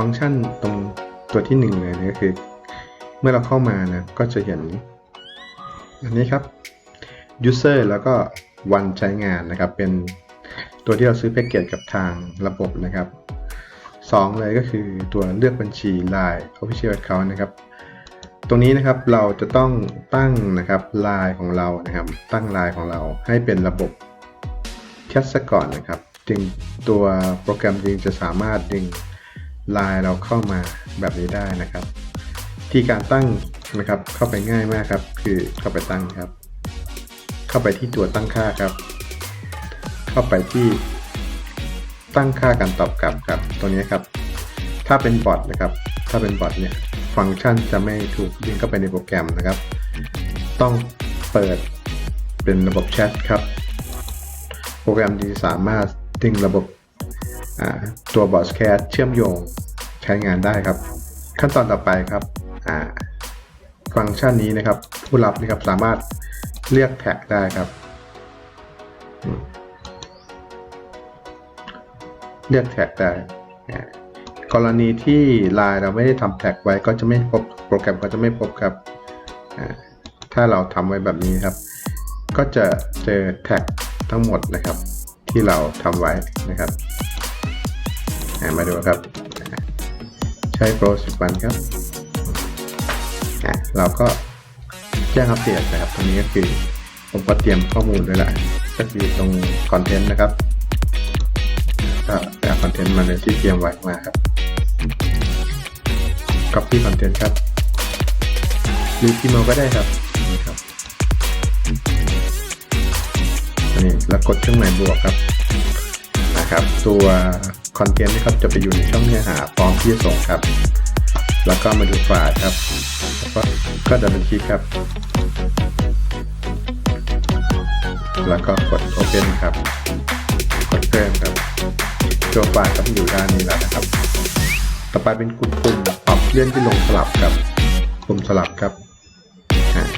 ฟังก์ชันตรงตัวที่หนึ่งเลยนะก็คือเมื่อเราเข้ามานะก็จะเห็นอันนี้ครับ user แล้วก็วันใช้งานนะครับ เป็นตัวที่เราซื้อแพ็กเกจกับทางระบบนะครับสองเลยก็คือตัวเลือกบัญชี Line Official Account นะครับ ตรงนี้นะครับเราจะต้องตั้งนะครับไลน์ของเรานะครับ ตั้งไลน์ของเราให้เป็นระบบแคสก่อนนะครับ จึงตัวโปรแกรมจึงจะสามารถดึง ไลน์เราเข้ามาแบบนี้ได้นะครับ ที่การตั้งนะครับเข้าไปง่ายมากครับ คือเข้าไปตั้งครับ เข้าไปที่ตัวตั้งค่าครับ เข้าไปที่ตั้งค่าการตอบกลับครับตรงนี้ครับ ถ้าเป็นบอทนะครับ ถ้าเป็นบอทเนี่ยฟังก์ชันจะไม่ถูกดึงเข้าไปในโปรแกรมนะครับ ต้องเปิดเป็นระบบแชทครับ โปรแกรมที่สามารถดึงระบบตัวบอทแคสเชื่อมโยง ช้งานได้ครับ ขั้นตอนต่อไปครับฟังก์ชันนี้นะครับ ผู้รับนะครับสามารถเรียกแท็กได้ครับเรียกแท็กได้กรณีที่ลน์เราไม่ได้ทำแท็กไว้ก็จะไม่พบโปรแกรมก็จะไม่พบครับ ถ้าเราทำไว้แบบนี้ครับ ก็จะเจอแท็กทั้งหมดนะครับ ที่เราทำไว้นะครับมาดูครับ ช้โปรสิบวันครับอ่าเราก็แจ้งอัปเดตนะครับตรงนี้ก็คือผมก็เตรียมข้อมูลด้วยแหละก็คือตรงคอนเทนต์นะครับก็เอาคอนเทนต์มาเลยที่เตรียมไว้มาครับ copy content ครับหรือพิมพ์เอาก็ได้ครับนี่ครับอันนี้แล้วกดเครื่องหมายบวกครับนะครับ ตัวคอนเทนต์นะครับจะไปอยู่ในช่องเนื้อหาพร้อมที่จะส่งครับ แล้วก็มาดูไฟล์ครับแล้วก็ก็ดับเบิลคลิกครับ แล้วก็กด Open ครับ กดเพิ่มครับตัวไฟล์ก็อยู่ด้านนี้แล้วนะครับ ต่อไปเป็นกลุ่มปุ่มปรับเลื่อนที่ลงสลับครับปุ่มสลับครับ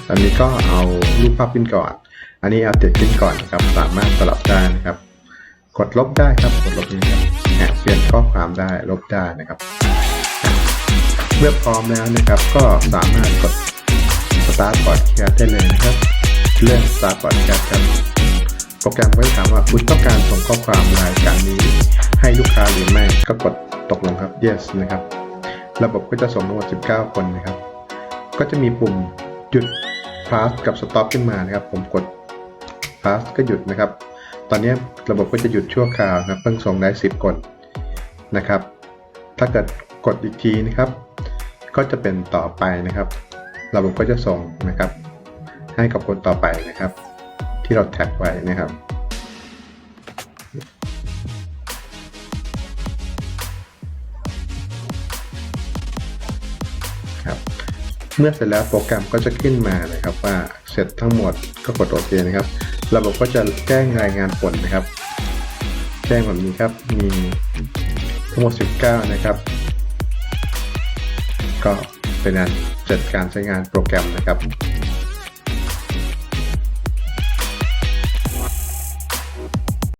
อันนี้ก็เอารูปภาพขึ้นก่อน อันนี้เอาเด็ดขึ้นก่อนนะครับ สามารถสลับได้นะครับ กดลบได้ครับ กดลบนี้ครับ อ่าเปลี่ยนข้อความได้ลบได้นะครับ เมื่อพร้อมแล้วนะครับ ก็สามารถกด Start Podcast ได้เลยนะครับ เริ่ม Start Podcast ครับโปรแกรมก็จะถามว่าคุณต้องการส่งข้อความรายการนี้ ให้ลูกค้าหรือไม่ก็กดตกลงครับ yes นะครับ ระบบก็จะส่งทั้งหมด 19 คนนะครับ ก็จะมีปุ่มหยุด pass กับ stop ขึ้นมานะครับ ผมกด pass ก็หยุดนะครับ ตอนนี้ระบบก็จะหยุดชั่วคราวนะเพิ่งส่งได้ 10คนนะครับ ถ้าเกิดกดอีกทีนะครับ ก็จะเป็นต่อไปนะครับ ระบบก็จะส่งนะครับ ให้กับคนต่อไปนะครับ ที่เราแท็กไว้นะครับครับเมื่อเสร็จแล้วโปรแกรมก็จะขึ้นมานะครับว่าเสร็จทั้งหมดก็กดโอเคนะครับ ระบบก็จะแจ้งรายงานผลนะครับ แจ้งแบบนี้ครับ มีทั้งหมด 19 นะครับ ก็เป็นการจัดการใช้งานโปรแกรมนะครับ